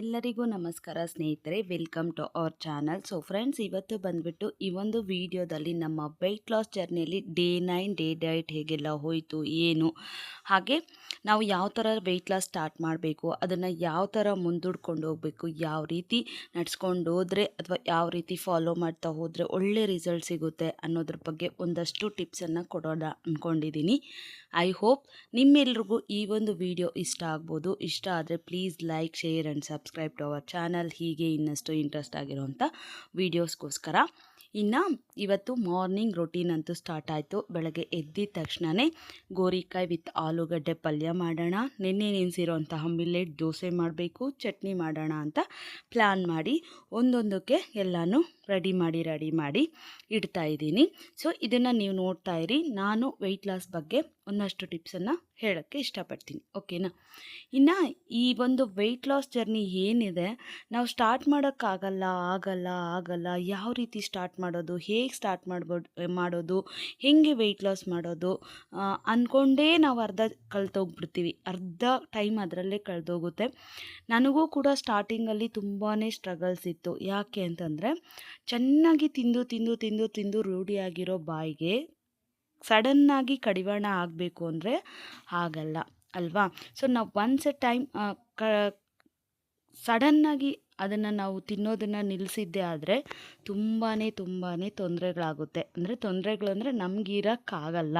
ಎಲ್ಲರಿಗೂ ನಮಸ್ಕಾರ ಸ್ನೇಹಿತರೆ welcome to our channel so friends ಇವತ್ತು ಬಂದ್ಬಿಟ್ಟು ಈ ಒಂದು ವಿಡಿಯೋದಲ್ಲಿ ನಮ್ಮ ವೆಯ್ಟ್ ಲಾಸ್ ಜರ್ನಿಯಲ್ಲಿ ಡೇ ನೈನ್ ಡೇ ಡೈಟ್ ಹೇಗೆಲ್ಲ ಹೋಯಿತು, ಏನು, ಹಾಗೆ ನಾವು ಯಾವ ಥರ ವೆಯ್ಟ್ ಲಾಸ್ ಸ್ಟಾರ್ಟ್ ಮಾಡಬೇಕು, ಅದನ್ನು ಯಾವ ಥರ ಮುಂದೂಡ್ಕೊಂಡು ಹೋಗಬೇಕು, ಯಾವ ರೀತಿ ನಡ್ಸ್ಕೊಂಡು ಹೋದರೆ ಅಥವಾ ಯಾವ ರೀತಿ ಫಾಲೋ ಮಾಡ್ತಾ ಹೋದರೆ ಒಳ್ಳೆ ರಿಸಲ್ಟ್ ಸಿಗುತ್ತೆ ಅನ್ನೋದ್ರ ಬಗ್ಗೆ ಒಂದಷ್ಟು ಟಿಪ್ಸನ್ನು ಕೊಡೋಣ ಅಂದ್ಕೊಂಡಿದ್ದೀನಿ ಐ ಹೋಪ್ ನಿಮ್ಮೆಲ್ರಿಗೂ ಈ ಒಂದು ವಿಡಿಯೋ ಇಷ್ಟ ಆಗ್ಬೋದು. ಇಷ್ಟ ಆದರೆ please like share and subscribe to our channel ಹೀಗೆ ಇನ್ನಷ್ಟು ಇಂಟ್ರೆಸ್ಟ್ ಆಗಿರುವಂಥ ವೀಡಿಯೋಸ್ಗೋಸ್ಕರ ಇನ್ನು ಇವತ್ತು ಮಾರ್ನಿಂಗ್ ರೊಟೀನ್ ಅಂತೂ ಸ್ಟಾರ್ಟ್ ಆಯಿತು. ಬೆಳಗ್ಗೆ ಎದ್ದಿದ ತಕ್ಷಣವೇ ಗೋರಿಕಾಯಿ ವಿತ್ ಆಲೂಗಡ್ಡೆ ಪಲ್ಯ ಮಾಡೋಣ. ನಿನ್ನೆ ನೆನೆಸಿರೋಂತಹ ಮಿಲ್ಲೆಟ್ ದೋಸೆ ಮಾಡಬೇಕು, ಚಟ್ನಿ ಮಾಡೋಣ ಅಂತ ಪ್ಲ್ಯಾನ್ ಮಾಡಿ ಒಂದೊಂದಕ್ಕೆ ಎಲ್ಲನೂ ರೆಡಿ ಮಾಡಿ ರೆಡಿ ಮಾಡಿ ಇಡ್ತಾ ಇದ್ದೀನಿ. ಸೊ ಇದನ್ನು ನೀವು ನೋಡ್ತಾ ಇರಿ. ನಾನು ವೆಯ್ಟ್ ಲಾಸ್ ಬಗ್ಗೆ ಒಂದಷ್ಟು ಟಿಪ್ಸನ್ನು ಹೇಳೋಕ್ಕೆ ಇಷ್ಟಪಡ್ತೀನಿ. ಓಕೆನಾ ಇನ್ನು ಈ ಒಂದು ವೆಯ್ಟ್ ಲಾಸ್ ಜರ್ನಿ ಏನಿದೆ, ನಾವು ಸ್ಟಾರ್ಟ್ ಮಾಡೋಕ್ಕಾಗಲ್ಲ, ಆಗಲ್ಲ ಆಗಲ್ಲ, ಯಾವ ರೀತಿ ಸ್ಟಾರ್ಟ್ ಮಾಡೋದು, ಹೇಗೆ ಸ್ಟಾರ್ಟ್ ಮಾಡ್ಬೋದು ಮಾಡೋದು, ಹೇಗೆ ವೆಯ್ಟ್ ಲಾಸ್ ಮಾಡೋದು ಅಂದ್ಕೊಂಡೇ ನಾವು ಅರ್ಧ ಕಳ್ತೋಗ್ಬಿಡ್ತೀವಿ ಅರ್ಧ ಟೈಮ್ ಅದರಲ್ಲೇ ಕಳೆದೋಗುತ್ತೆ. ನನಗೂ ಕೂಡ ಸ್ಟಾರ್ಟಿಂಗಲ್ಲಿ ತುಂಬಾ ಸ್ಟ್ರಗಲ್ಸ್ ಇತ್ತು. ಯಾಕೆ ಅಂತಂದರೆ, ಚೆನ್ನಾಗಿ ತಿಂದು ತಿಂದು ತಿಂದು ತಿಂದು ರೂಢಿಯಾಗಿರೋ ಬಾಯಿಗೆ ಸಡನ್ನಾಗಿ ಕಡಿವಾಣ ಆಗಬೇಕು ಅಂದರೆ ಆಗಲ್ಲ, ಅಲ್ವಾ? ಸೊ ನಾವು ಒನ್ಸ್ ಎ ಟೈಮ್ ಕ ಸಡನ್ನಾಗಿ ಅದನ್ನು ನಾವು ತಿನ್ನೋದನ್ನು ನಿಲ್ಲಿಸಿದ್ದೆ ಆದರೆ ತುಂಬಾ ತುಂಬಾ ತೊಂದರೆಗಳಾಗುತ್ತೆ. ಅಂದರೆ ತೊಂದರೆಗಳು ಅಂದರೆ ನಮಗಿರೋಕ್ಕಾಗಲ್ಲ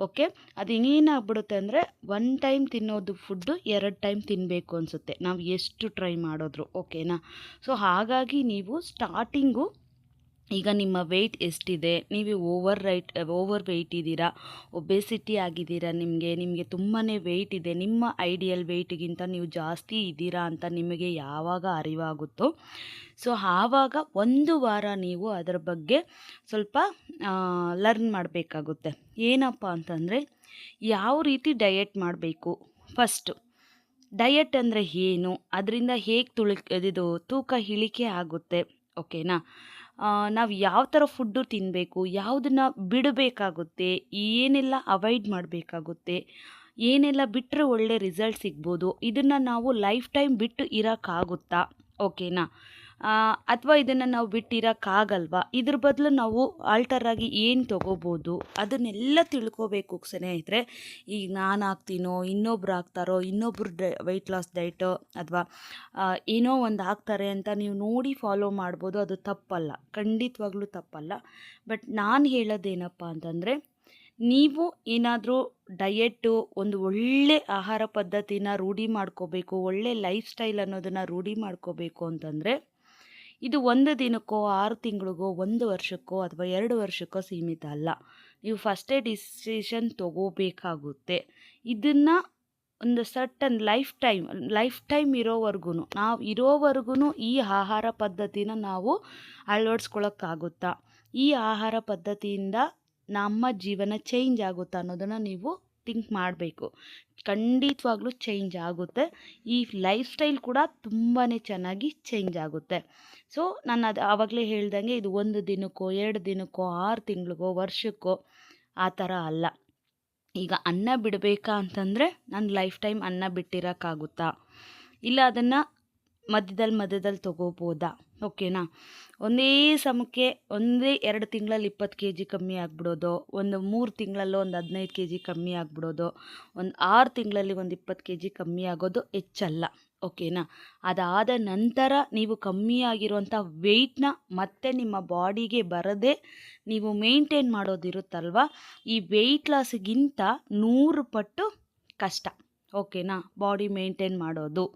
ಓಕೆ ಅದು ಏನಾಗ್ಬಿಡುತ್ತೆ ಅಂದರೆ ಒನ್ ಟೈಮ್ ತಿನ್ನೋದು ಫುಡ್ಡು ಎರಡು ಟೈಮ್ ತಿನ್ನಬೇಕು ಅನಿಸುತ್ತೆ. ನಾವು ಎಷ್ಟು ಟ್ರೈ ಮಾಡಿದ್ರು ಓಕೆನಾ ಸೊ ಹಾಗಾಗಿ ನೀವು ಸ್ಟಾರ್ಟಿಂಗು ಈಗ ನಿಮ್ಮ ವೆಯ್ಟ್ ಎಷ್ಟಿದೆ? ನೀವು ಓವರ್ ರೈಟ್ ಓವರ್ ವೆಯ್ಟ್ ಇದ್ದೀರಾ? ಒಬೆಸಿಟಿ ಆಗಿದ್ದೀರಾ? ನಿಮಗೆ ನಿಮಗೆ ತುಂಬಾ ವೆಯ್ಟ್ ಇದೆ. ನಿಮ್ಮ ಐಡಿಯಲ್ ವೆಯ್ಟ್ಗಿಂತ ನೀವು ಜಾಸ್ತಿ ಇದ್ದೀರಾ ಅಂತ ನಿಮಗೆ ಯಾವಾಗ ಅರಿವಾಗುತ್ತೋ? ಸೊ ಆವಾಗ ಒಂದು ವಾರ ನೀವು ಅದರ ಬಗ್ಗೆ ಸ್ವಲ್ಪ ಲರ್ನ್ ಮಾಡಬೇಕಾಗುತ್ತೆ. ಏನಪ್ಪ ಅಂತಂದರೆ, ಯಾವ ರೀತಿ ಡಯೆಟ್ ಮಾಡಬೇಕು? ಫಸ್ಟು ಡಯಟ್ ಅಂದರೆ ಏನು? ಅದರಿಂದ ಹೇಗೆ ತುಳಿ, ಇದು ತೂಕ ಇಳಿಕೆ ಆಗುತ್ತೆ? ಓಕೆನಾ? ನಾವು ಯಾವ ಥರ ಫುಡ್ಡು ತಿನ್ನಬೇಕು ಯಾವುದನ್ನು ಬಿಡಬೇಕಾಗುತ್ತೆ, ಏನೆಲ್ಲ ಅವಾಯ್ಡ್ ಮಾಡಬೇಕಾಗುತ್ತೆ, ಏನೆಲ್ಲ ಬಿಟ್ಟರೆ ಒಳ್ಳೆ ರಿಸಲ್ಟ್ ಸಿಗ್ಬೋದು, ಇದನ್ನು ನಾವು ಲೈಫ್ ಟೈಮ್ ಬಿಟ್ಟು ಇರೋಕ್ಕಾಗುತ್ತಾ ಓಕೆನಾ? ಅಥವಾ ಇದನ್ನು ನಾವು ಬಿಟ್ಟಿರೋಕ್ಕಾಗಲ್ವಾ? ಇದ್ರ ಬದಲು ನಾವು ಆಲ್ಟರಾಗಿ ಏನು ತೊಗೋಬೋದು? ಅದನ್ನೆಲ್ಲ ತಿಳ್ಕೊಬೇಕು ಸ್ನೇಹಿತರೆ. ಈಗ ನಾನು ಹಾಕ್ತೀನೋ ಇನ್ನೊಬ್ರು ಹಾಕ್ತಾರೋ ಇನ್ನೊಬ್ರು ವೆಯ್ಟ್ ಲಾಸ್ ಡೈಟು ಅಥವಾ ಏನೋ ಒಂದು ಹಾಕ್ತಾರೆ ಅಂತ ನೀವು ನೋಡಿ ಫಾಲೋ ಮಾಡ್ಬೋದು, ಅದು ತಪ್ಪಲ್ಲ. ಖಂಡಿತವಾಗ್ಲೂ ತಪ್ಪಲ್ಲ. ಬಟ್ ನಾನು ಹೇಳೋದೇನಪ್ಪ ಅಂತಂದರೆ, ನೀವು ಏನಾದರೂ ಡಯೆಟ್ಟು ಒಂದು ಒಳ್ಳೆ ಆಹಾರ ಪದ್ಧತಿನ ರೂಢಿ ಮಾಡ್ಕೋಬೇಕು, ಒಳ್ಳೆ ಲೈಫ್ ಸ್ಟೈಲ್ ಅನ್ನೋದನ್ನು ರೂಢಿ ಮಾಡ್ಕೋಬೇಕು ಅಂತಂದರೆ ಇದು ಒಂದು ದಿನಕ್ಕೋ, ಆರು ತಿಂಗಳಿಗೋ, ಒಂದು ವರ್ಷಕ್ಕೋ ಅಥವಾ ಎರಡು ವರ್ಷಕ್ಕೋ ಸೀಮಿತ ಅಲ್ಲ. ನೀವು ಫಸ್ಟೇ ಡಿಸಿಷನ್ ತಗೋಬೇಕಾಗುತ್ತೆ. ಇದನ್ನು ಒಂದು certain life time life time ಇರೋವರೆಗೂ ನಾವು ಇರೋವರೆಗೂ ಈ ಆಹಾರ ಪದ್ಧತಿನ ನಾವು ಅಳವಡಿಸ್ಕೊಳಕ್ಕಾಗುತ್ತಾ? ಈ ಆಹಾರ ಪದ್ಧತಿಯಿಂದ ನಮ್ಮ ಜೀವನ ಚೇಂಜ್ ಆಗುತ್ತಾ ಅನ್ನೋದನ್ನು ನೀವು ಥಿಂಕ್ ಮಾಡಬೇಕು. ಖಂಡಿತವಾಗ್ಲೂ ಚೇಂಜ್ ಆಗುತ್ತೆ. ಈ ಲೈಫ್ ಸ್ಟೈಲ್ ಕೂಡ ತುಂಬಾ ಚೆನ್ನಾಗಿ ಚೇಂಜ್ ಆಗುತ್ತೆ. ಸೊ, ನಾನು ಅದು ಆವಾಗಲೇ ಹೇಳ್ದಂಗೆ ಇದು ಒಂದು ದಿನಕ್ಕೋ, ಎರಡು ದಿನಕ್ಕೋ, ಆರು ತಿಂಗಳಿಗೋ, ವರ್ಷಕ್ಕೋ ಆ ಥರ ಅಲ್ಲ. ಈಗ ಅನ್ನ ಬಿಡಬೇಕಾ ಅಂತಂದರೆ ನಾನು ಲೈಫ್ ಟೈಮ್ ಅನ್ನ ಬಿಟ್ಟಿರೋಕ್ಕಾಗುತ್ತಾ? ಇಲ್ಲ ಅದನ್ನು ಮಧ್ಯದಲ್ಲಿ ಮಧ್ಯದಲ್ಲಿ ತೊಗೋಬೋದಾ? ಓಕೆನಾ? ಒಂದೇ ಸಮಕ್ಕೆ ಒಂದೇ ಎರಡು ತಿಂಗಳಲ್ಲಿ ಇಪ್ಪತ್ತು ಕೆ ಜಿ ಕಮ್ಮಿ ಆಗಿಬಿಡೋದು, ಒಂದು ಮೂರು ತಿಂಗಳಲ್ಲೂ ಒಂದು ಹದಿನೈದು ಕೆ ಜಿ ಕಮ್ಮಿ ಆಗಿಬಿಡೋದು, ಒಂದು ಆರು ತಿಂಗಳಲ್ಲಿ ಒಂದು ಇಪ್ಪತ್ತು ಕೆ ಜಿ ಕಮ್ಮಿ ಆಗೋದು ಹೆಚ್ಚಲ್ಲ, ಓಕೆನಾ? ಅದಾದ ನಂತರ ನೀವು ಕಮ್ಮಿ ಆಗಿರುವಂಥ ವೆಯ್ಟ್ನ ಮತ್ತೆ ನಿಮ್ಮ ಬಾಡಿಗೆ ಬರದೆ ನೀವು ಮೇಂಟೈನ್ ಮಾಡೋದಿರುತ್ತಲ್ವ, ಈ ವೆಯ್ಟ್ ಲಾಸ್ಗಿಂತ ನೂರು ಪಟ್ಟು ಕಷ್ಟ, ಓಕೆನಾ? ಬಾಡಿ ಮೇಂಟೈನ್ ಮಾಡೋದು.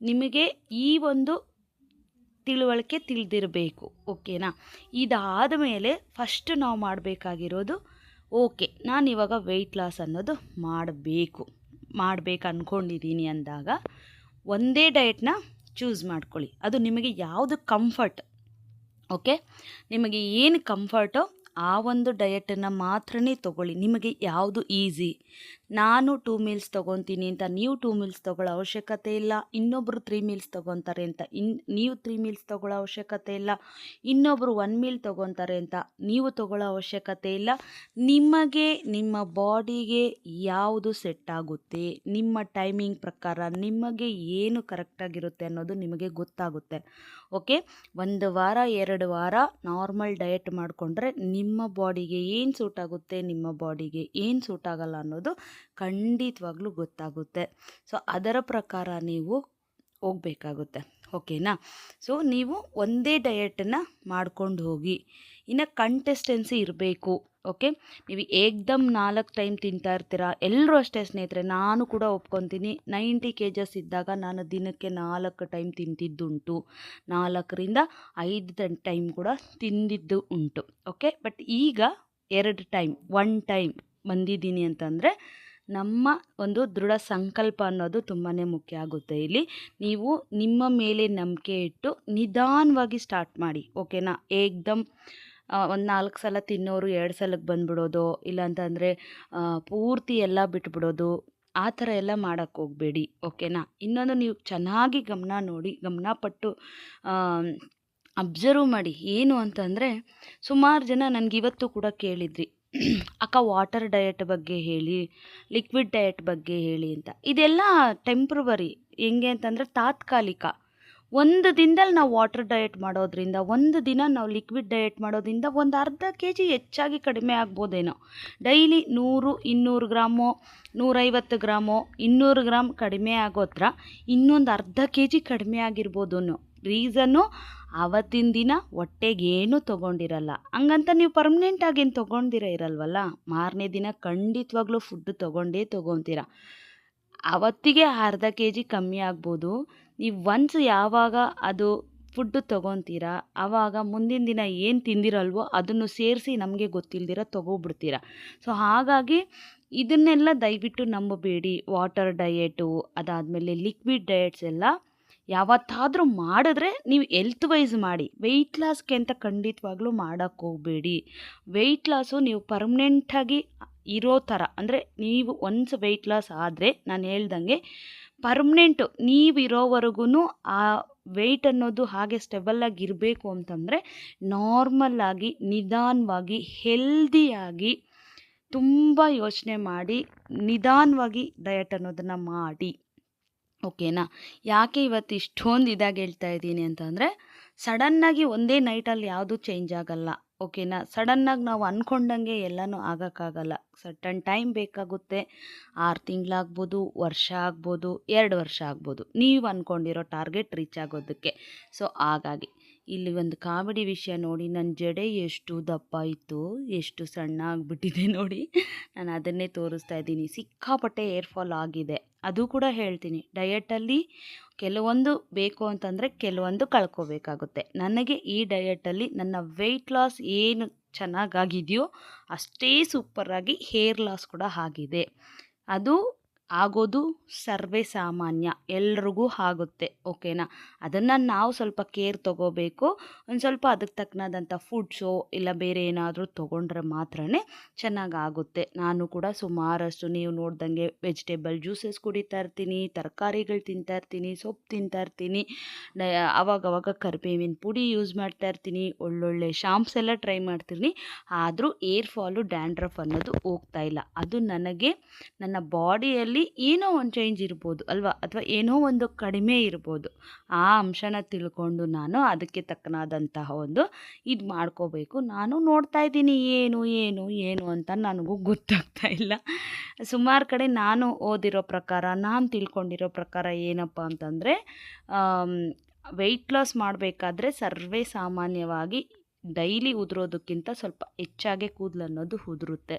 ನಿಮಗೆ ಈ ಒಂದು ತಿಳುವಳಿಕೆ ತಿಳಿದಿರಬೇಕು, ಓಕೆನಾ? ಇದಾದ ಮೇಲೆ ಫಸ್ಟ್ ನಾವು ಮಾಡಬೇಕಾಗಿರೋದು, ಓಕೆ, ನಾನು ಇವಾಗ ವೆಯ್ಟ್ ಲಾಸ್ ಅನ್ನೋದು ಮಾಡಬೇಕು ಮಾಡಬೇಕು ಅಂದ್ಕೊಂಡಿದ್ದೀನಿ ಅಂದಾಗ ಒಂದೇ ಡಯಟ್ನ ಚೂಸ್ ಮಾಡ್ಕೊಳ್ಳಿ. ಅದು ನಿಮಗೆ ಯಾವುದು ಕಂಫರ್ಟ್ ಓಕೆ? ನಿಮಗೆ ಏನು ಕಂಫರ್ಟೋ ಆ ಒಂದು ಡಯಟನ್ನು ಮಾತ್ರನೇ ತಗೊಳ್ಳಿ. ನಿಮಗೆ ಯಾವುದು ಈಸಿ ನಾನು ಟೂ ಮೀಲ್ಸ್ ತೊಗೊತೀನಿ ಅಂತ ನೀವು ಟೂ ಮೀಲ್ಸ್ ತೊಗೊಳ್ಳೋ ಅವಶ್ಯಕತೆ ಇಲ್ಲ. ಇನ್ನೊಬ್ಬರು ತ್ರೀ ಮೀಲ್ಸ್ ತೊಗೊತಾರೆ ಅಂತ ಇನ್, ನೀವು ತ್ರೀ ಮೀಲ್ಸ್ ತೊಗೊಳ್ಳೋ ಅವಶ್ಯಕತೆ ಇಲ್ಲ. ಇನ್ನೊಬ್ಬರು ಒನ್ ಮೀಲ್ ತೊಗೊತಾರೆ ಅಂತ ನೀವು ತೊಗೊಳ್ಳೋ ಅವಶ್ಯಕತೆ ಇಲ್ಲ. ನಿಮಗೆ ನಿಮ್ಮ ಬಾಡಿಗೆ ಯಾವುದು ಸೆಟ್ ಆಗುತ್ತೆ, ನಿಮ್ಮ ಟೈಮಿಂಗ್ ಪ್ರಕಾರ ನಿಮಗೆ ಏನು ಕರೆಕ್ಟಾಗಿರುತ್ತೆ ಅನ್ನೋದು ನಿಮಗೆ ಗೊತ್ತಾಗುತ್ತೆ. ಓಕೆ ಒಂದು ವಾರ, ಎರಡು ವಾರ ನಾರ್ಮಲ್ ಡಯಟ್ ಮಾಡಿಕೊಂಡ್ರೆ ನಿಮ್ಮ ಬಾಡಿಗೆ ಏನು ಸೂಟ್ ಆಗುತ್ತೆ, ನಿಮ್ಮ ಬಾಡಿಗೆ ಏನು ಸೂಟ್ ಆಗಲ್ಲ ಅನ್ನೋದು ಖಂಡಿತವಾಗ್ಲೂ ಗೊತ್ತಾಗುತ್ತೆ. ಸೊ ಅದರ ಪ್ರಕಾರ ನೀವು ಹೋಗಬೇಕಾಗುತ್ತೆ. ಓಕೆನಾ ಸೊ ನೀವು ಒಂದೇ ಡಯಟನ್ನು ಮಾಡ್ಕೊಂಡು ಹೋಗಿ, ಇನ್ನು ಕಂಟೆಸ್ಟೆನ್ಸಿ ಇರಬೇಕು. ಓಕೆ ನೀವು ಏಕ್ದಮ್ ನಾಲ್ಕು ಟೈಮ್ ತಿಂತಾ ಇರ್ತೀರಾ ಎಲ್ಲರೂ ಅಷ್ಟೇ ಸ್ನೇಹಿತರೆ, ನಾನು ಕೂಡ ಒಪ್ಕೊತೀನಿ. ನೈಂಟಿ ಕೆ ಜಸ್ ಇದ್ದಾಗ ನಾನು ದಿನಕ್ಕೆ ನಾಲ್ಕು ಟೈಮ್ ತಿಂತಿದ್ದುಂಟು. ನಾಲ್ಕರಿಂದ ಐದು ಟೈಮ್ ಕೂಡ ತಿಂದಿದ್ದು ಉಂಟು. ಓಕೆ ಬಟ್ ಈಗ ಎರಡು ಟೈಮ್ ಒನ್ ಟೈಮ್ ಬಂದಿದ್ದೀನಿ ಅಂತಂದರೆ ನಮ್ಮ ಒಂದು ದೃಢ ಸಂಕಲ್ಪ ಅನ್ನೋದು ತುಂಬಾ ಮುಖ್ಯ ಆಗುತ್ತೆ ಇಲ್ಲಿ. ನೀವು ನಿಮ್ಮ ಮೇಲೆ ನಂಬಿಕೆ ಇಟ್ಟು ನಿಧಾನವಾಗಿ ಸ್ಟಾರ್ಟ್ ಮಾಡಿ ಓಕೆನಾ ಏಕ್ದಮ್ ಒಂದು ನಾಲ್ಕು ಸಲ ತಿನ್ನೋರು ಎರಡು ಸಲಕ್ಕೆ ಬಂದ್ಬಿಡೋದು, ಇಲ್ಲಾಂತಂದರೆ ಪೂರ್ತಿ ಎಲ್ಲ ಬಿಟ್ಬಿಡೋದು, ಆ ಥರ ಎಲ್ಲ ಮಾಡೋಕ್ಕೆ ಹೋಗಬೇಡಿ ಓಕೆನಾ ಇನ್ನೊಂದು ನೀವು ಚೆನ್ನಾಗಿ ಗಮನ ನೋಡಿ, ಗಮನ ಪಟ್ಟು ಅಬ್ಸರ್ವ್ ಮಾಡಿ, ಏನು ಅಂತಂದರೆ, ಸುಮಾರು ಜನ ನನಗೆ ಇವತ್ತು ಕೂಡ ಕೇಳಿದ್ರಿ. ಅಕ್ಕ ವಾಟರ್ ಡಯಟ್ ಬಗ್ಗೆ ಹೇಳಿ ಲಿಕ್ವಿಡ್ ಡಯಟ್ ಬಗ್ಗೆ ಹೇಳಿ ಅಂತ. ಇದೆಲ್ಲ ಟೆಂಪ್ರವರಿ ಹೆಂಗೆ ಅಂತಂದರೆ ತಾತ್ಕಾಲಿಕ. ಒಂದು ದಿನದಲ್ಲಿ ನಾವು ವಾಟರ್ ಡಯಟ್ ಮಾಡೋದ್ರಿಂದ, ಒಂದು ದಿನ ನಾವು ಲಿಕ್ವಿಡ್ ಡಯಟ್ ಮಾಡೋದ್ರಿಂದ ಒಂದು ಅರ್ಧ ಕೆ ಜಿ ಹೆಚ್ಚಾಗಿ ಕಡಿಮೆ ಆಗ್ಬೋದೇನೋ. ಡೈಲಿ ನೂರು, ಇನ್ನೂರು ಗ್ರಾಮು, ನೂರೈವತ್ತು ಗ್ರಾಮು, ಇನ್ನೂರು ಗ್ರಾಮ್ ಕಡಿಮೆ ಆಗೋತ್ರ ಇನ್ನೊಂದು ಅರ್ಧ ಕೆ ಜಿ ಕಡಿಮೆ ಆಗಿರ್ಬೋದು ರೀಸನ್ನು ಆವತ್ತಿನ ದಿನ ಹೊಟ್ಟೆಗೇನು ತೊಗೊಂಡಿರಲ್ಲ. ಹಂಗಂತ ನೀವು ಪರ್ಮನೆಂಟಾಗಿ ಏನು ತೊಗೊಂಡಿರ ಇರಲ್ವಲ್ಲ? ಮಾರನೇ ದಿನ ಖಂಡಿತವಾಗ್ಲೂ ಫುಡ್ ತೊಗೊಂಡೇ ತೊಗೊತೀರ. ಅವತ್ತಿಗೆ ಅರ್ಧ ಕೆ ಜಿ ಕಮ್ಮಿ ಆಗ್ಬೋದು. ನೀವು ಒನ್ಸ್ ಯಾವಾಗ ಅದು ಫುಡ್ಡು ತೊಗೊತೀರ ಆವಾಗ ಮುಂದಿನ ದಿನ ಏನು ತಿಂದಿರಲ್ವೋ ಅದನ್ನು ಸೇರಿಸಿ ನಮಗೆ ಗೊತ್ತಿಲ್ದಿರ ತೊಗೊಬಿಡ್ತೀರ. ಸೊ ಹಾಗಾಗಿ ಇದನ್ನೆಲ್ಲ ದಯವಿಟ್ಟು ನಂಬಬೇಡಿ. ವಾಟರ್ ಡಯೆಟು ಅದಾದಮೇಲೆ ಲಿಕ್ವಿಡ್ ಡಯೆಟ್ಸ್ ಎಲ್ಲ ಯಾವತ್ತಾದರೂ ಮಾಡಿದ್ರೆ ನೀವು ಎಲ್ತ್ ವೈಸ್ ಮಾಡಿ ವೆಯ್ಟ್ ಲಾಸ್ಗೆ ಅಂತ ಖಂಡಿತವಾಗ್ಲೂ ಮಾಡೋಕ್ಕೆ ಹೋಗಬೇಡಿ. ವೆಯ್ಟ್ ಲಾಸು ನೀವು ಪರ್ಮನೆಂಟಾಗಿ ಇರೋ ಥರ ಅಂದರೆ ನೀವು ಒನ್ಸ್ ವೆಯ್ಟ್ ಲಾಸ್ ಆದರೆ ನಾನು ಹೇಳ್ದಂಗೆ ಪರ್ಮನೆಂಟು ನೀವು ಇರೋವರೆಗೂ ಆ ವೆಯ್ಟ್ ಅನ್ನೋದು ಹಾಗೆ ಸ್ಟೆಬಲ್ಲಾಗಿ ಇರಬೇಕು ಅಂತಂದರೆ ನಾರ್ಮಲ್ಲಾಗಿ ನಿಧಾನವಾಗಿ ಹೆಲ್ದಿಯಾಗಿ ತುಂಬ ಯೋಚನೆ ಮಾಡಿ, ನಿಧಾನವಾಗಿ ಡಯಟ್ ಅನ್ನೋದನ್ನು ಮಾಡಿ. ಓಕೆನಾ? ಯಾಕೆ ಇವತ್ತು ಇಷ್ಟೊಂದು ಇದಾಗಿ ಹೇಳ್ತಾ ಇದ್ದೀನಿ ಅಂತಂದರೆ, ಸಡನ್ನಾಗಿ ಒಂದೇ ನೈಟಲ್ಲಿ ಯಾವುದೂ ಚೇಂಜ್ ಆಗಲ್ಲ, ಓಕೆನಾ? ಸಡನ್ನಾಗಿ ನಾವು ಅಂದ್ಕೊಂಡಂಗೆ ಎಲ್ಲನೂ ಆಗೋಕ್ಕಾಗಲ್ಲ. ಸಟನ್ ಟೈಮ್ ಬೇಕಾಗುತ್ತೆ. ಆರು ತಿಂಗಳಾಗ್ಬೋದು, ವರ್ಷ ಆಗ್ಬೋದು, ಎರಡು ವರ್ಷ ಆಗ್ಬೋದು. ನೀವು ಅಂದ್ಕೊಂಡಿರೋ ಟಾರ್ಗೆಟ್ ರೀಚ್ ಆಗೋದಕ್ಕೆ. ಸೊ, ಹಾಗಾಗಿ ಇಲ್ಲಿ ಒಂದು ಕಾಮಿಡಿ ವಿಷಯ ನೋಡಿ ನನ್ನ ಜಡೆ ಎಷ್ಟು ದಪ್ಪ ಇತ್ತು, ಎಷ್ಟು ಸಣ್ಣ ಆಗಿಬಿಟ್ಟಿದೆ ನೋಡಿ. ನಾನು ಅದನ್ನೇ ತೋರಿಸ್ತಾ ಇದ್ದೀನಿ. ಸಿಕ್ಕಾಪಟ್ಟೆ ಏರ್ ಫಾಲ್ ಆಗಿದೆ. ಅದು ಕೂಡ ಹೇಳ್ತೀನಿ. ಡಯಟಲ್ಲಿ ಕೆಲವೊಂದು ಬೇಕು ಅಂತಂದರೆ ಕೆಲವೊಂದು ಕಳ್ಕೋಬೇಕಾಗುತ್ತೆ. ನನಗೆ ಈ ಡಯಟಲ್ಲಿ ನನ್ನ ವೆಯ್ಟ್ ಲಾಸ್ ಏನು ಚೆನ್ನಾಗಾಗಿದೆಯೋ ಅಷ್ಟೇ ಸೂಪರಾಗಿ ಹೇರ್ ಲಾಸ್ ಕೂಡ ಆಗಿದೆ. ಅದು ಆಗೋದು ಸರ್ವೇ ಸಾಮಾನ್ಯ, ಎಲ್ರಿಗೂ ಆಗುತ್ತೆ, ಓಕೆನಾ? ಅದನ್ನು ನಾವು ಸ್ವಲ್ಪ ಕೇರ್ ತೊಗೋಬೇಕು, ಒಂದು ಸ್ವಲ್ಪ ಅದಕ್ಕೆ ತಕ್ಕನಾದಂಥ ಫುಡ್ಸು ಇಲ್ಲ ಬೇರೆ ಏನಾದರೂ ತೊಗೊಂಡ್ರೆ ಮಾತ್ರ ಚೆನ್ನಾಗಾಗುತ್ತೆ. ನಾನು ಕೂಡ ಸುಮಾರಷ್ಟು ನೀವು ನೋಡ್ದಂಗೆ ವೆಜಿಟೇಬಲ್ ಜ್ಯೂಸಸ್ ಕುಡಿತಾ ಇರ್ತೀನಿ, ತರಕಾರಿಗಳು ತಿಂತಾ ಇರ್ತೀನಿ, ಸೊಪ್ಪು ತಿಂತಾ ಇರ್ತೀನಿ ಅವಾಗವಾಗ ಕರಿಬೇವಿನ ಪುಡಿ ಯೂಸ್ ಮಾಡ್ತಾ ಇರ್ತೀನಿ, ಒಳ್ಳೊಳ್ಳೆ ಶಾಂಪ್ಸ್ ಎಲ್ಲ ಟ್ರೈ ಮಾಡ್ತೀನಿ, ಆದರೂ ಏರ್ ಫಾಲು ಡ್ಯಾಂಡ್ರಫ್ ಅನ್ನೋದು ಹೋಗ್ತಾ ಇಲ್ಲ. ಅದು ನನಗೆ, ನನ್ನ ಬಾಡಿಯಲ್ಲಿ ಏನೋ ಒಂದು ಚೇಂಜ್ ಇರ್ಬೋದು ಅಲ್ವಾ? ಅಥವಾ ಏನೋ ಒಂದು ಕಡಿಮೆ ಇರ್ಬೋದು. ಆ ಅಂಶನ ತಿಳ್ಕೊಂಡು ನಾನು ಅದಕ್ಕೆ ತಕ್ಕನಾದಂತಹ ಒಂದು ಇದು ಮಾಡ್ಕೋಬೇಕು. ನಾನು ನೋಡ್ತಾ ಇದ್ದೀನಿ ಏನು ಏನು ಏನು ಅಂತ ನನಗೂ ಗೊತ್ತಾಗ್ತಾ ಇಲ್ಲ. ಸುಮಾರು ಕಡೆ ನಾನು ಓದಿರೋ ಪ್ರಕಾರ, ನಾನು ತಿಳ್ಕೊಂಡಿರೋ ಪ್ರಕಾರ ಏನಪ್ಪ ಅಂತಂದರೆ ವೆಯ್ಟ್ ಲಾಸ್ ಮಾಡಬೇಕಾದ್ರೆ ಸರ್ವೇ ಸಾಮಾನ್ಯವಾಗಿ ಡೈಲಿ ಉದುರೋದಕ್ಕಿಂತ ಸ್ವಲ್ಪ ಹೆಚ್ಚಾಗೆ ಕೂದಲು ಅನ್ನೋದು ಉದುರುತ್ತೆ.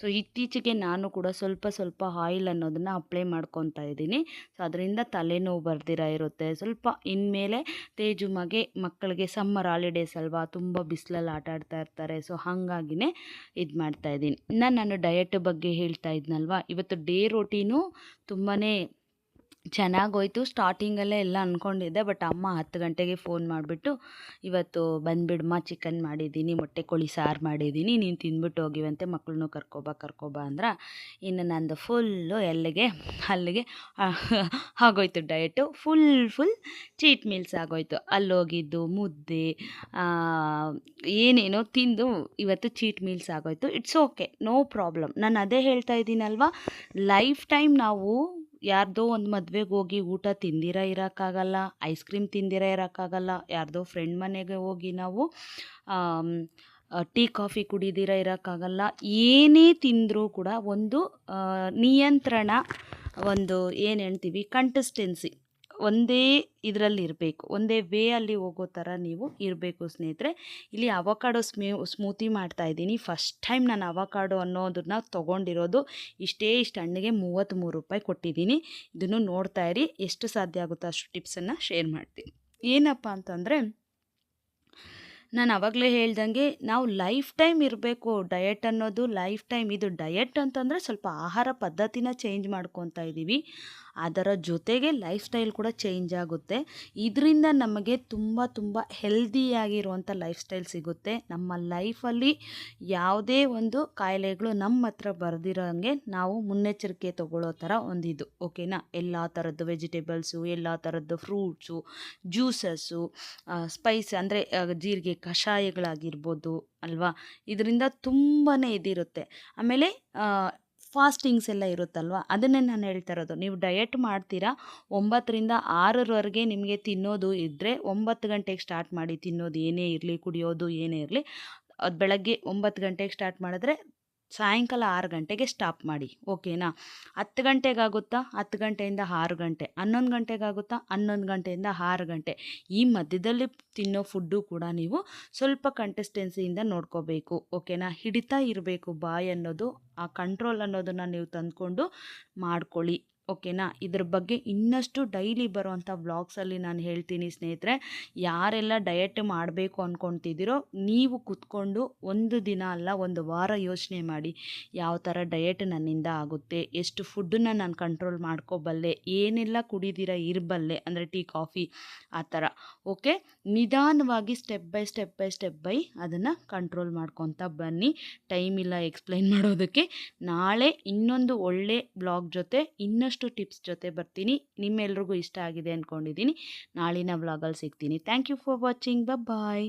ಸೊ ಇತ್ತೀಚೆಗೆ ನಾನು ಕೂಡ ಸ್ವಲ್ಪ ಸ್ವಲ್ಪ ಆಯಿಲ್ ಅನ್ನೋದನ್ನು ಅಪ್ಲೈ ಮಾಡ್ಕೊತಾ ಇದ್ದೀನಿ. ಸೊ ಅದರಿಂದ ತಲೆನೋವು ಬರ್ದಿರ ಇರುತ್ತೆ. ಸ್ವಲ್ಪ ಇನ್ಮೇಲೆ ತೇಜುಮಗೆ ಮಕ್ಕಳಿಗೆ ಸಮ್ಮರ್ ಹಾಲಿಡೇಸ್ ಅಲ್ವಾ, ತುಂಬ ಬಿಸಿಲಲ್ಲಿ ಆಟ ಆಡ್ತಾ ಇರ್ತಾರೆ. ಸೊ ಹಾಗಾಗಿನೇ ಇದು ಮಾಡ್ತಾ ಇದ್ದೀನಿ. ಇನ್ನು ನಾನು ಡಯಟ್ ಬಗ್ಗೆ ಹೇಳ್ತಾ ಇದ್ನಲ್ವಾ, ಇವತ್ತು ಡೇ ರೋಟೀನು ತುಂಬಾ ಚೆನ್ನಾಗೋಯ್ತು. ಸ್ಟಾರ್ಟಿಂಗಲ್ಲೇ ಎಲ್ಲ ಅಂದ್ಕೊಂಡಿದ್ದೆ ಬಟ್ ಅಮ್ಮ ಹತ್ತು ಗಂಟೆಗೆ ಫೋನ್ ಮಾಡಿಬಿಟ್ಟು, ಇವತ್ತು ಬಂದುಬಿಡಮ್ಮ ಚಿಕನ್ ಮಾಡಿದ್ದೀನಿ, ಮೊಟ್ಟೆ ಕೋಳಿ ಸಾರು ಮಾಡಿದ್ದೀನಿ, ನೀನು ತಿಂದ್ಬಿಟ್ಟು ಹೋಗಿವಂತೆ ಮಕ್ಕಳನ್ನೂ ಕರ್ಕೊಬಾ ಕರ್ಕೊಬಾ ಅಂದ್ರೆ, ಇನ್ನು ನಂದು ಫುಲ್ಲು ಎಲ್ಲಿಗೆ, ಅಲ್ಲಿಗೆ ಆಗೋಯ್ತು diet. Full full cheat meals ಆಗೋಯ್ತು. ಅಲ್ಲೋಗಿದ್ದು, ಮುದ್ದೆ ಏನೇನೋ ತಿಂದು ಇವತ್ತು ಚೀಟ್ ಮೀಲ್ಸ್ ಆಗೋಯ್ತು. ಇಟ್ಸ್ ಓಕೆ ನೋ ಪ್ರಾಬ್ಲಮ್ ನಾನು ಅದೇ ಹೇಳ್ತಾ ಇದ್ದೀನಲ್ವಾ? ಲೈಫ್ ಟೈಮ್ ನಾವು ಯಾರ್ದೋ ಒಂದು ಮದುವೆಗೆ ಹೋಗಿ ಊಟ ತಿಂದಿರ ಇರೋಕ್ಕಾಗಲ್ಲ ಐಸ್ ಕ್ರೀಮ್ ತಿಂದಿರ ಇರೋಕ್ಕಾಗಲ್ಲ ಯಾರ್ದೋ ಫ್ರೆಂಡ್ ಮನೆಗೆ ಹೋಗಿ ನಾವು ಟೀ ಕಾಫಿ ಕುಡಿದಿರ ಇರೋಕ್ಕಾಗಲ್ಲ ಏನೇ ತಿಂದರೂ ಕೂಡ ಒಂದು ನಿಯಂತ್ರಣ, ಒಂದು ಏನು ಹೇಳ್ತೀವಿ ಕಂಟೆಸ್ಟೆನ್ಸಿ ಒಂದೇ ಇದರಲ್ಲಿ ಇರಬೇಕು. ಒಂದೇ ವೇ ಅಲ್ಲಿ ಹೋಗೋ ಥರ ನೀವು ಇರಬೇಕು ಸ್ನೇಹಿತರೆ. ಇಲ್ಲಿ ಅವಕಾಡೋ ಸ್ಮೇ, ಸ್ಮೂತಿ ಮಾಡ್ತಾ ಇದ್ದೀನಿ. ಫಸ್ಟ್ ಟೈಮ್ ನಾನು ಅವಕಾಡೋ ಅನ್ನೋದನ್ನ ತೊಗೊಂಡಿರೋದು ಇಷ್ಟೇ ಇಷ್ಟು ಹಣ್ಣಿಗೆ ಮೂವತ್ತ್ಮೂರು ರೂಪಾಯಿ ಕೊಟ್ಟಿದ್ದೀನಿ. ಇದನ್ನು ನೋಡ್ತಾ ಇರಿ. ಎಷ್ಟು ಸಾಧ್ಯ ಆಗುತ್ತೋ ಅಷ್ಟು ಟಿಪ್ಸನ್ನು ಶೇರ್ ಮಾಡ್ತೀನಿ. ಏನಪ್ಪ ಅಂತಂದರೆ, ನಾನು ಆವಾಗಲೇ ಹೇಳ್ದಂಗೆ ನಾವು ಲೈಫ್ ಟೈಮ್ ಇರಬೇಕು ಡಯಟ್ ಅನ್ನೋದು, ಲೈಫ್ ಟೈಮ್ ಇದು ಡಯಟ್ ಅಂತಂದರೆ ಸ್ವಲ್ಪ ಆಹಾರ ಪದ್ಧತಿನ ಚೇಂಜ್ ಮಾಡ್ಕೊತಾ ಇದ್ದೀವಿ. ಅದರ ಜೊತೆಗೆ ಲೈಫ್ ಸ್ಟೈಲ್ ಕೂಡ ಚೇಂಜ್ ಆಗುತ್ತೆ. ಇದರಿಂದ ನಮಗೆ ತುಂಬ ತುಂಬ ಹೆಲ್ದಿಯಾಗಿರುವಂಥ ಲೈಫ್ ಸ್ಟೈಲ್ ಸಿಗುತ್ತೆ. ನಮ್ಮ ಲೈಫಲ್ಲಿ ಯಾವುದೇ ಒಂದು ಕಾಯಿಲೆಗಳು ನಮ್ಮ ಹತ್ರ ಬರೆದಿರೋಂಗೆ ನಾವು ಮುನ್ನೆಚ್ಚರಿಕೆ ತಗೊಳ್ಳೋ ಥರ ಒಂದಿದು ಓಕೆನಾ ಎಲ್ಲ ಥರದ್ದು ವೆಜಿಟೇಬಲ್ಸು ಎಲ್ಲ ಥರದ್ದು ಫ್ರೂಟ್ಸು ಜ್ಯೂಸಸ್ಸು ಸ್ಪೈಸ್ ಅಂದರೆ ಜೀರಿಗೆ ಕಷಾಯಗಳಾಗಿರ್ಬೋದು, ಅಲ್ವಾ? ಇದರಿಂದ ತುಂಬಾ ಇದಿರುತ್ತೆ. ಆಮೇಲೆ ಫಾಸ್ಟಿಂಗ್ಸ್ ಎಲ್ಲ ಇರುತ್ತಲ್ವ? ಅದನ್ನೇ ನಾನು ಹೇಳ್ತಾ ಇರೋದು. ನೀವು ಡಯಟ್ ಮಾಡ್ತೀರಾ, ಒಂಬತ್ತರಿಂದ ಆರರವರೆಗೆ ನಿಮಗೆ ತಿನ್ನೋದು ಇದ್ದರೆ ಒಂಬತ್ತು ಗಂಟೆಗೆ ಸ್ಟಾರ್ಟ್ ಮಾಡಿ ತಿನ್ನೋದು ಏನೇ ಇರಲಿ, ಕುಡಿಯೋದು ಏನೇ ಇರಲಿ, ಅದು ಬೆಳಗ್ಗೆ ಒಂಬತ್ತು ಗಂಟೆಗೆ ಸ್ಟಾರ್ಟ್ ಮಾಡಿದ್ರೆ ಸಾಯಂಕಾಲ ಆರು ಗಂಟೆಗೆ ಸ್ಟಾಪ್ ಮಾಡಿ ಓಕೆನಾ ಹತ್ತು ಗಂಟೆಗಾಗುತ್ತಾ? ಹತ್ತು ಗಂಟೆಯಿಂದ ಆರು ಗಂಟೆ. ಹನ್ನೊಂದು ಗಂಟೆಗಾಗುತ್ತಾ? ಹನ್ನೊಂದು ಗಂಟೆಯಿಂದ ಆರು ಗಂಟೆ. ಈ ಮಧ್ಯದಲ್ಲಿ ತಿನ್ನೋ ಫುಡ್ಡು ಕೂಡ ನೀವು ಸ್ವಲ್ಪ ಕಂಟೆಸ್ಟೆನ್ಸಿಯಿಂದ ನೋಡ್ಕೋಬೇಕು ಓಕೆನಾ ಹಿಡಿತಾ ಇರಬೇಕು ಬಾಯ್ ಅನ್ನೋದು, ಆ ಕಂಟ್ರೋಲ್ ಅನ್ನೋದನ್ನು ನೀವು ತಂದ್ಕೊಂಡು ಮಾಡ್ಕೊಳ್ಳಿ. ಓಕೆನಾ? ಇದ್ರ ಬಗ್ಗೆ ಇನ್ನಷ್ಟು ಡೈಲಿ ಬರುವಂಥ ವ್ಲಾಗ್ಸಲ್ಲಿ ನಾನು ಹೇಳ್ತೀನಿ ಸ್ನೇಹಿತರೆ. ಯಾರೆಲ್ಲ ಡಯಟ್ ಮಾಡಬೇಕು ಅಂದ್ಕೊತಿದ್ದೀರೋ ನೀವು ಕೂತ್ಕೊಂಡು ಒಂದು ದಿನ ಅಲ್ಲ, ಒಂದು ವಾರ ಯೋಚನೆ ಮಾಡಿ. ಯಾವ ಥರ ಡಯಟ್ ನನ್ನಿಂದ ಆಗುತ್ತೆ? ಎಷ್ಟು ಫುಡ್ಡನ್ನ ನಾನು ಕಂಟ್ರೋಲ್ ಮಾಡ್ಕೋಬಲ್ಲೆ? ಏನೆಲ್ಲ ಕುಡಿದಿರ ಇರಬಲ್ಲೆ? ಅಂದರೆ ಟೀ, ಕಾಫಿ ಆ ಥರ ಓಕೆ? ನಿಧಾನವಾಗಿ step by step by step by ಅದನ್ನು ಕಂಟ್ರೋಲ್ ಮಾಡ್ಕೊತ ಬನ್ನಿ. ಟೈಮ್ ಇಲ್ಲ ಎಕ್ಸ್ಪ್ಲೈನ್ ಮಾಡೋದಕ್ಕೆ. ನಾಳೆ ಇನ್ನೊಂದು ಒಳ್ಳೆ ಬ್ಲಾಗ್ ಜೊತೆ ಇನ್ನಷ್ಟು ಟಿಪ್ಸ್ ಜೊತೆ ಬರ್ತೀನಿ. ನಿಮ್ಮೆಲ್ರಿಗೂ ಇಷ್ಟ ಆಗಿದೆ ಅಂದ್ಕೊಂಡಿದ್ದೀನಿ ನಾಳಿನ ವ್ಲಾಗಲ್ಲಿ ಸಿಗ್ತೀನಿ. Thank you for watching bye